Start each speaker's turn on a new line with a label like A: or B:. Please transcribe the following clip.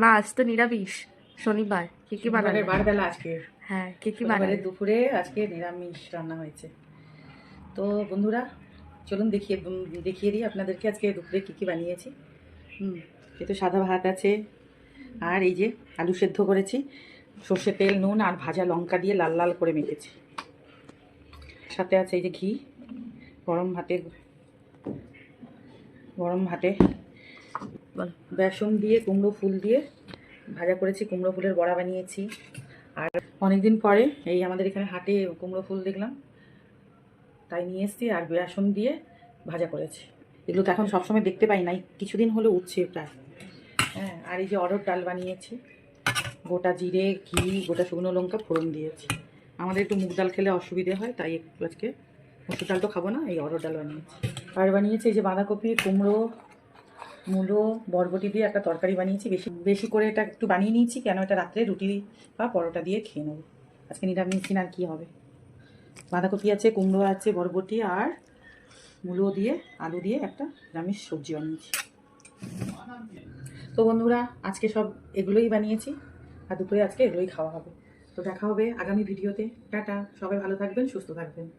A: মা আজ তো নিরামিষ। শনিবার কি কি বানাবে
B: বারবেলা আজকে।
A: হ্যাঁ কি কি বানাবে
B: দুপুরে আজকে নিরামিষ রান্না হয়েছে। তো বন্ধুরা চলুন দেখিয়ে দেখিয়ে দিই আপনাদেরকে আজকে দুপুরে কী কী বানিয়েছি। হুম এ তো সাদা ভাত আছে। আর এই যে আলু সেদ্ধ করেছি। সর্ষে তেল নুন আর ভাজা লঙ্কা দিয়ে লাল লাল করে মেখেছি। সাথে আছে এই যে ঘি গরম ভাতে গরম ভাতে বেসন দিয়ে, কুমড়ো ফুল দিয়ে ভাজা করেছি, কুমড়ো ফুলের বড়া বানিয়েছি। আর অনেকদিন পরে এই আমাদের এখানে হাটে কুমড়ো ফুল দেখলাম। তাই নিয়ে এসেছি আর বেসন দিয়ে ভাজা করেছি। এগুলো তো এখন সবসময় দেখতে পাই নাই, কিছুদিন হলো উঠছে প্রায়। হ্যাঁ আর এই যে অরড় ডাল বানিয়েছি। গোটা জিরে, ঘি, গোটা শুকনো লঙ্কা ফোড়ন দিয়েছি। আমাদের একটু মুগ ডাল খেলে অসুবিধে হয়, তাই একটু আজকে মসুর ডাল তো খাব না, এই অরড় ডাল বানিয়েছি। আর বানিয়েছি এই যে বাঁধাকপি, কুমড়ো মূলো, বরবটি দিয়ে একটা তরকারি বানিয়েছি। বেশি বেশি করে এটা একটু বানিয়ে নিয়েছি। কেন এটা রাত্রে রুটি বা পরোটা দিয়ে খেয়ে নেব। আজকে নিরামিষ দিন আর কী হবে? বাঁধাকপি আছে, কুমড়ো আছে, বরবটি আর মূলো দিয়ে, আলু দিয়ে একটা নিরামিষ সবজি বানিয়েছি। তো বন্ধুরা, আজকে সব এগুলোই বানিয়েছি। আর দুপুরে আজকে এগুলোই খাওয়া হবে। তো দেখা হবে আগামী ভিডিওতে। টাটা। সবাই ভালো থাকবেন, সুস্থ থাকবেন।